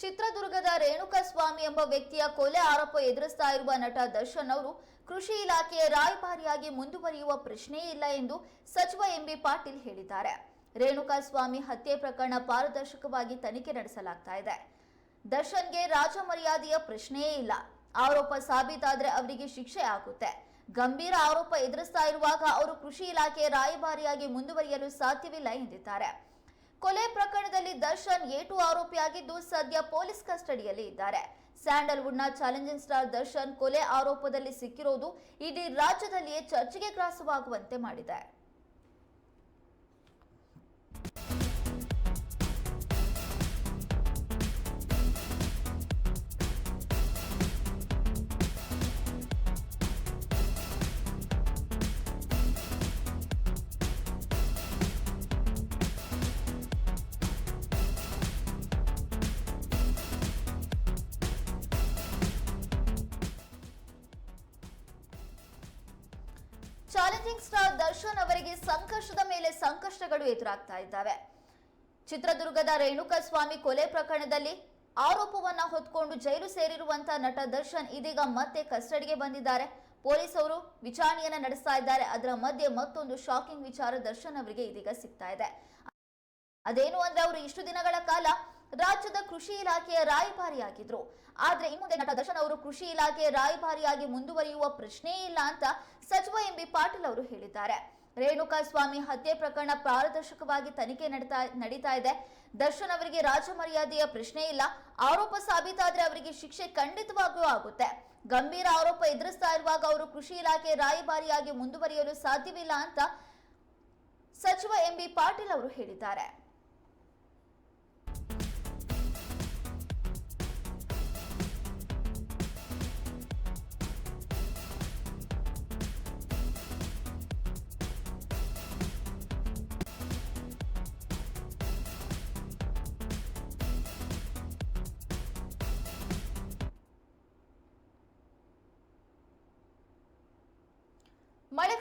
ಚಿತ್ರದುರ್ಗದ ರೇಣುಕಾಸ್ವಾಮಿ ಎಂಬ ವ್ಯಕ್ತಿಯ ಕೊಲೆ ಆರೋಪ ಎದುರಿಸ್ತಾ ಇರುವ ನಟ ದರ್ಶನ್ ಅವರು ಕೃಷಿ ಇಲಾಖೆಯ ರಾಯಭಾರಿಯಾಗಿ ಮುಂದುವರಿಯುವ ಪ್ರಶ್ನೆಯೇ ಇಲ್ಲ ಎಂದು ಸಚಿವ ಎಂಬಿ ಪಾಟೀಲ್ ಹೇಳಿದ್ದಾರೆ. ರೇಣುಕಾಸ್ವಾಮಿ ಹತ್ಯೆ ಪ್ರಕರಣ ಪಾರದರ್ಶಕವಾಗಿ ತನಿಖೆ ನಡೆಸಲಾಗ್ತಾ ಇದೆ. ದರ್ಶನ್ಗೆ ರಾಜ ಮರ್ಯಾದೆಯ ಪ್ರಶ್ನೆಯೇ ಇಲ್ಲ. ಆರೋಪ ಸಾಬೀತಾದ್ರೆ ಅವರಿಗೆ ಶಿಕ್ಷೆ ಆಗುತ್ತೆ. ಗಂಭೀರ ಆರೋಪ ಎದುರಿಸ್ತಾ ಇರುವಾಗ ಅವರು ಕೃಷಿ ಇಲಾಖೆಯ ರಾಯಭಾರಿಯಾಗಿ ಮುಂದುವರಿಯಲು ಸಾಧ್ಯವಿಲ್ಲ ಎಂದಿದ್ದಾರೆ. ಕೊಲೆ ಪ್ರಕರಣದಲ್ಲಿ ದರ್ಶನ್ ಏಟು ಆರೋಪಿಯಾಗಿದ್ದು ಸದ್ಯ ಪೊಲೀಸ್ ಕಸ್ಟಡಿಯಲ್ಲಿ ಇದ್ದಾರೆ. ಸ್ಯಾಂಡಲ್ವುಡ್ನ ಚಾಲೆಂಜಿಂಗ್ ಸ್ಟಾರ್ ದರ್ಶನ್ ಕೊಲೆ ಆರೋಪದಲ್ಲಿ ಸಿಕ್ಕಿರೋದು ಇಡೀ ರಾಜ್ಯದಲ್ಲಿಯೇ ಚರ್ಚೆಗೆ ಗ್ರಾಸವಾಗುವಂತೆ ಮಾಡಿದೆ. ಚಾಲೆಂಜಿಂಗ್ ಸ್ಟಾರ್ ದರ್ಶನ್ ಅವರಿಗೆ ಸಂಕಷ್ಟದ ಮೇಲೆ ಸಂಕಷ್ಟಗಳು ಎದುರಾಗ್ತಾ ಇದ್ದಾವೆ. ಚಿತ್ರದುರ್ಗದ ರೇಣುಕಸ್ವಾಮಿ ಕೊಲೆ ಪ್ರಕರಣದಲ್ಲಿ ಆರೋಪವನ್ನ ಹೊತ್ಕೊಂಡು ಜೈಲು ಸೇರಿರುವಂತ ನಟ ದರ್ಶನ್ ಇದೀಗ ಮತ್ತೆ ಕಸ್ಟಡಿಗೆ ಬಂದಿದ್ದಾರೆ. ಪೊಲೀಸರು ವಿಚಾರಣೆಯನ್ನ ನಡೆಸ್ತಾ ಇದ್ದಾರೆ. ಅದರ ಮಧ್ಯೆ ಮತ್ತೊಂದು ಶಾಕಿಂಗ್ ವಿಚಾರ ದರ್ಶನ್ ಅವರಿಗೆ ಇದೀಗ ಸಿಗ್ತಾ ಇದೆ. ಅದೇನು ಅಂದ್ರೆ ಅವರು ಇಷ್ಟು ದಿನಗಳ ಕಾಲ ರಾಜ್ಯದ ಕೃಷಿ ಇಲಾಖೆಯ ರಾಯಭಾರಿಯಾಗಿದ್ರು. ಆದ್ರೆ ಈ ಮುಂದೆ ನಟ ದರ್ಶನ್ ಅವರು ಕೃಷಿ ಇಲಾಖೆಯ ರಾಯಭಾರಿಯಾಗಿ ಮುಂದುವರಿಯುವ ಪ್ರಶ್ನೆಯೇ ಇಲ್ಲ ಅಂತ ಸಚಿವ ಎಂ ಬಿ ಪಾಟೀಲ್ ಅವರು ಹೇಳಿದ್ದಾರೆ. ರೇಣುಕಾ ಸ್ವಾಮಿ ಹತ್ಯೆ ಪ್ರಕರಣ ಪಾರದರ್ಶಕವಾಗಿ ತನಿಖೆ ನಡೀತಾ ನಡೀತಾ ಇದೆ. ದರ್ಶನ್ ಅವರಿಗೆ ರಾಜ ಮರ್ಯಾದೆಯ ಪ್ರಶ್ನೆ ಇಲ್ಲ. ಆರೋಪ ಸಾಬೀತಾದ್ರೆ ಅವರಿಗೆ ಶಿಕ್ಷೆ ಖಂಡಿತವಾಗಿಯೂ ಆಗುತ್ತೆ. ಗಂಭೀರ ಆರೋಪ ಎದುರಿಸ್ತಾ ಇರುವಾಗ ಅವರು ಕೃಷಿ ಇಲಾಖೆ ರಾಯಭಾರಿಯಾಗಿ ಮುಂದುವರಿಯಲು ಸಾಧ್ಯವಿಲ್ಲ ಅಂತ ಸಚಿವ ಎಂ ಬಿ ಪಾಟೀಲ್ ಅವರು ಹೇಳಿದ್ದಾರೆ. മഴക്കാലം